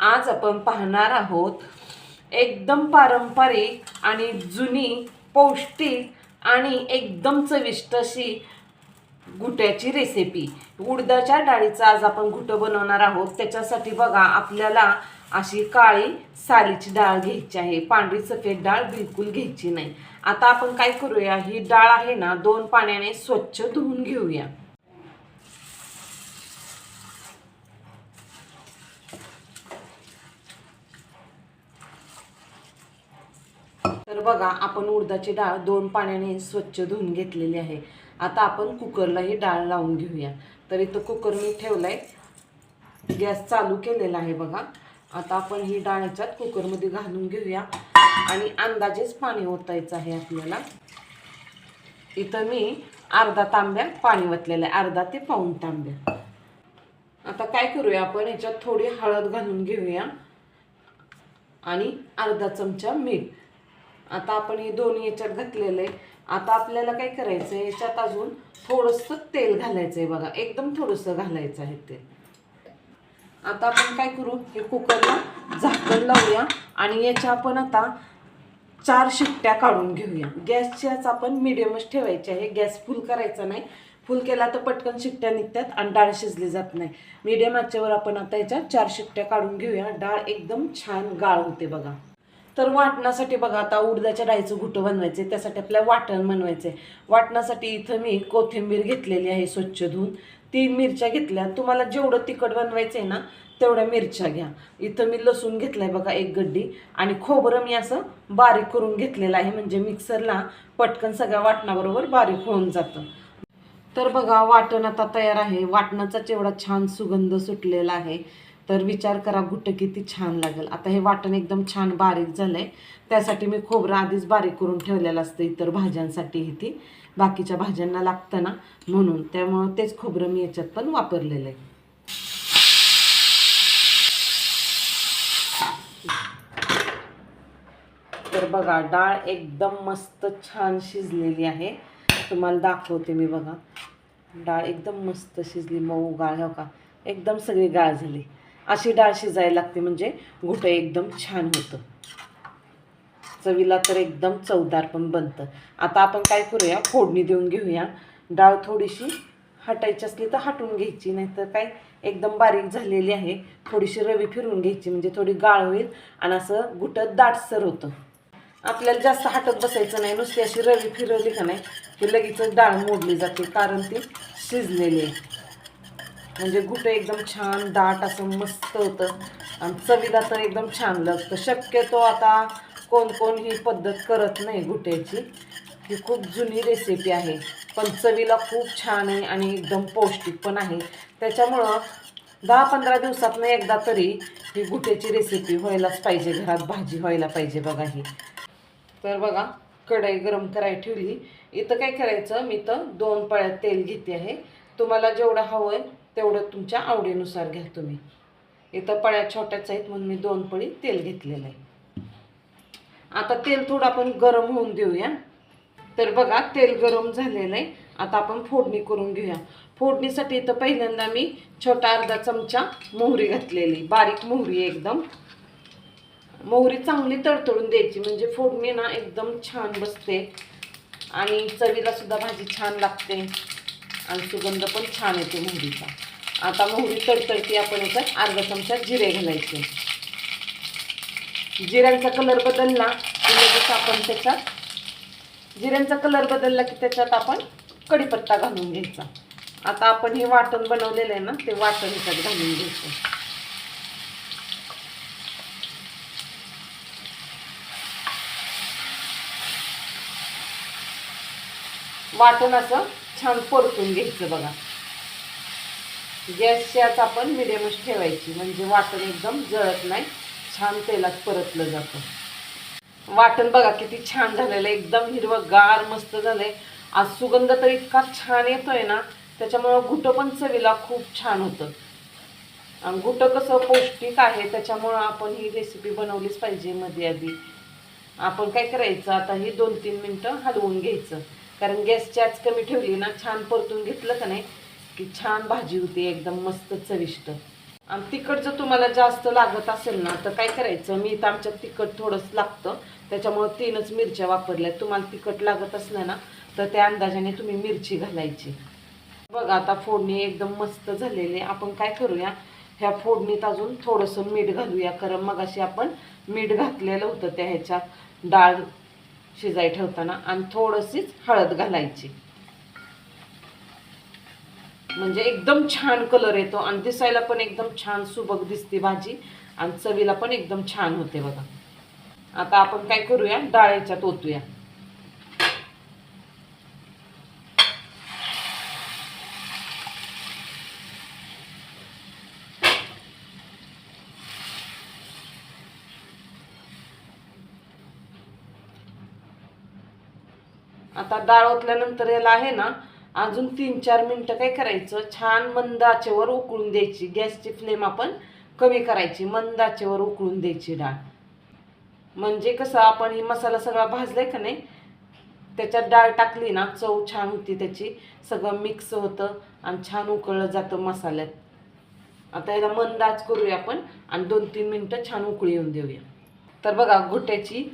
आज आपण पाहणार आहोत एकदम पारंपरिक आणि जुनी पौष्टिक आणि एकदम चविष्ट अशी गुट्याची रेसिपी उडदाच्या डाळीचं आज आपण घुटं बनवणार आहोत. त्याच्यासाठी बघा आपल्याला अशी काळी सालीची डाळ घ्यायची आहे. पांढरी सफेद डाळ बिलकुल घ्यायची नाही. आता आपण काय करूया ही डाळ आहे ना दोन पाण्याने स्वच्छ धुवून घेऊया. तर बघा आपण उडदाची डाळ दोन पाण्याने स्वच्छ धुवून घेतलेली आहे. आता आपण कुकरला ही डाळ लावून घेऊया. तर इथं कुकर मी ठेवलाय. गॅस चालू केलेला आहे बघा. आता आपण ही डाळ याच्यात कुकरमध्ये घालून घेऊया. आणि अंदाजेच पाणी ओतायचं आहे आपल्याला. इथं मी अर्धा तांब्या पाणी वतलेलं आहे. अर्धा ते पाऊन तांब्या. आता काय करूया आपण? याच्यात थोडी हळद घालून घेऊया. आणि अर्धा चमचा मीठ. आता आपण हे दोन्ही याच्यात घातलेलं आहे. आता आपल्याला काय करायचं आहे याच्यात अजून थोडंसं तेल घालायचं आहे बघा. एकदम थोडंसं घालायचं आहे तेल. आता आपण काय करू? हे कुकरला झाकण लावूया आणि याच्या आपण आता चार शिट्ट्या काढून घेऊया. गॅसच्याच आपण मिडियमच ठेवायची आहे. गॅस फुल करायचा नाही. फुल केला तर पटकन शिट्ट्या निघतात आणि डाळ शिजली जात नाही. मिडियम आचेवर आपण आता याच्या चार शिट्ट्या काढून घेऊया. डाळ एकदम छान गाळ होते बघा. तर वाटण्यासाठी बघा आता उडदाच्या डाळीचं घुटं बनवायचं त्यासाठी आपल्याला वाटण बनवायचं आहे वाटण्यासाठी इथं मी कोथिंबीर घेतलेली आहे स्वच्छ धुवून. तीन मिरच्या घेतल्या. तुम्हाला जेवढं तिखट बनवायचं आहे ना तेवढ्या मिरच्या घ्या. इथं मी लसूण घेतलाय बघा एक गड्डी. आणि खोबरं मी असं बारीक करून घेतलेलं आहे. म्हणजे मिक्सरला पटकन सगळ्या वाटणाबरोबर बारीक होऊन जातं. तर बघा वाटण आता तयार आहे. वाटणाचा जेवढा छान सुगंध सुटलेला आहे. तर विचार करा गुट्ट किती छान लागेल. आता हे वाटण एकदम छान बारीक झालंय. त्यासाठी मी खोबरं आधीच बारीक करून ठेवलेलं असतं इतर भाज्यांसाठी ती. बाकीच्या भाज्यांना लागतं ना म्हणून. त्यामुळं तेच खोबरं मी याच्यात पण वापरलेलं आहे. तर बघा डाळ एकदम मस्त छान शिजलेली आहे. तुम्हाला दाखवते मी बघा. डाळ एकदम मस्त शिजली. मऊ गाळ हो का? एकदम सगळी गाळ झाली. अशी डाळ शिजायला लागते म्हणजे घुटं एकदम छान होतं. चवीला तर एकदम चवदार पण बनतं. आता आपण काय करूया फोडणी देऊन घेऊया. डाळ थोडीशी हटायची असली तर हटून घ्यायची नाहीतर काय एकदम बारीक झालेली आहे. थोडीशी रवी फिरवून घ्यायची म्हणजे थोडी गाळ होईल आणि असं घुटत दाटसर होतं. आपल्याला जास्त हटत बसायचं नाही नुसती अशी रवी फिरवली का नाही की लगेचच डाळ मोडली जाते कारण ती शिजलेली आहे. म्हणजे गुटं एकदम छान दाट असं मस्त होतं. आणि चवीला तर एकदम छान लागतं. शक्यतो आता कोण कोण ही पद्धत करत नाही गुट्याची ही खूप जुनी रेसिपी आहे. पण चवीला खूप छान आहे आणि एकदम पौष्टिक पण आहे. त्याच्यामुळं दहा पंधरा दिवसातनं एकदा तरी ही गुट्याची रेसिपी व्हायलाच पाहिजे. घरात भाजी व्हायला पाहिजे बघा ही. तर बघा कढई गरम करायला ठेवली. इथं काय करायचं? मी तर दोन पळ्यात तेल घेते आहे. तुम्हाला जेवढं हवं आहे तेवढं तुमच्या आवडीनुसार घ्या तुम्ही. इथं पळ्या छोट्याच आहेत म्हणून मी दोन पळी तेल घेतलेलं आहे. आता तेल थोडं आपण गरम होऊन देऊया. तर बघा तेल गरम झालेलं आहे. आता आपण फोडणी करून घेऊया. फोडणीसाठी इथं पहिल्यांदा मी छोटा अर्धा चमचा मोहरी घातलेली. बारीक मोहरी एकदम. मोहरी चांगली तडतडून द्यायची म्हणजे फोडणी ना एकदम छान बसते. आणि चवीला सुद्धा भाजी छान लागते. आणि सुगंध पण छान येतो मोहरीचा. आता मोहरी तडतडती आपण याच्यात अर्धा चमचा जिरे घालायचे. जिऱ्यांचा कलर बदलला की लगेच आपण त्याच्यात जिऱ्यांचा कलर बदलला की त्याच्यात आपण कढीपत्ता घालून घ्यायचा. आता आपण हे वाटण बनवलेलं आहे ना ते वाटण ह्याच्यात घालून घ्यायचं. वाटण असं छान परतून घ्यायचं बघा. गॅसची आता आपण मिडियमच ठेवायची म्हणजे वाटण एकदम जळत नाही छान तेलात परतलं जातं. वाटण बघा किती छान झालेलं आहे एकदम हिरवं गार मस्त आहे आज सुगंध तर इतका छान येतोय ना त्याच्यामुळं घुटं पण चवीला खूप छान होतं. आणि घुटं कसं पौष्टिक आहे त्याच्यामुळं आपण ही रेसिपी बनवलीच पाहिजे मध्ये आधी. आपण काय करायचं आता ही दोन तीन मिनटं हलवून घ्यायचं. कारण गॅसची आज कमी ठेवली ना छान परतून घेतलं का नाही की छान भाजी होती एकदम मस्त चविष्ट. आणि तिखट जर तुम्हाला जास्त लागत असेल ना तर काय करायचं? मी तर आमच्यात तिखट थोडंच लागतं. त्याच्यामुळं तीनच मिरच्या वापरल्या तुम्हाला तिखट लागत असलं ना तर त्या अंदाजाने तुम्ही मिरची घालायची. बघा आता फोडणी एकदम मस्त झालेली. आहे. आपण काय करूया ह्या फोडणीत अजून थोडंसं मीठ घालूया. कारण मगाशी आपण मीठ घातलेलं होतं त्या ह्याच्यात. डाळ शिजाय ठेवताना आणि थोडीशीच हळद घालायची. म्हणजे एकदम छान कलर येतो आणि दिसायला पण एकदम छान सुबक दिसते भाजी आणि चवीला पण एकदम छान होते बघा. आता आपण काय करूया? डाळीच्यात ओतूया आता डाळ ओतल्यानंतर याला आहे ना अजून तीन चार मिनटं काय करायचं? छान मंद आचेवर उकळून द्यायची. गॅसची फ्लेम आपण कमी करायची. मंद आचेवर उकळून द्यायची डाळ. म्हणजे कसं आपण ही मसाला सगळा भाजलाय का नाही? त्याच्यात डाळ टाकली ना चव छान होती त्याची. सगळं मिक्स होतं आणि छान उकळलं जातं मसाल्यात. आता याला मंद आच करूया आपण आणि दोन तीन मिनटं छान उकळी येऊन देऊया. तर बघा घोट्याची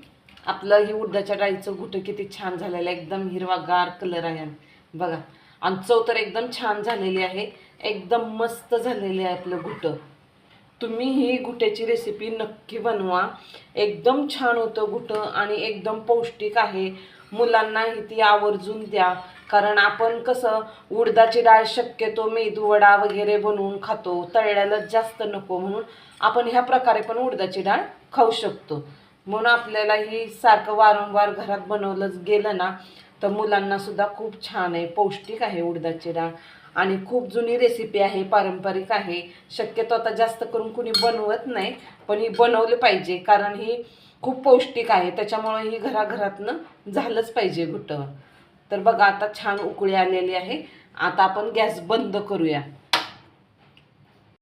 आपलं ही उडदाच्या डाळीचं घुटं किती छान झालेलं आहे. एकदम हिरवागार कलर आहे. बघा आणि चव तर एकदम छान झालेली आहे. एकदम मस्त झालेली आहे आपलं घुटं तुम्ही ही घुट्याची रेसिपी नक्की बनवा. एकदम छान होतं गुटं आणि एकदम पौष्टिक आहे. मुलांनाही ती आवर्जून द्या. कारण आपण कसं उडदाची डाळ शक्यतो मेदूवडा वगैरे बनवून खातो. तळल्याला जास्त नको म्हणून आपण ह्या प्रकारे पण उडदाची डाळ खाऊ शकतो. म्हणून आपल्याला ही सारखं वारंवार घरात बनवलं गेलं ना तर मुलांना सुद्धा खूप छान आहे. पौष्टिक आहे उडदाची डाळ आणि खूप जुनी रेसिपी आहे पारंपरिक आहे. शक्यतो आता जास्त करून कुणी बनवत नाही पण ही बनवली पाहिजे. कारण ही खूप पौष्टिक आहे. त्याच्यामुळे ही घराघरातनं झालंच पाहिजे घुटं. तर बघा आता छान उकळी आलेली आहे. आता आपण गॅस बंद करूया.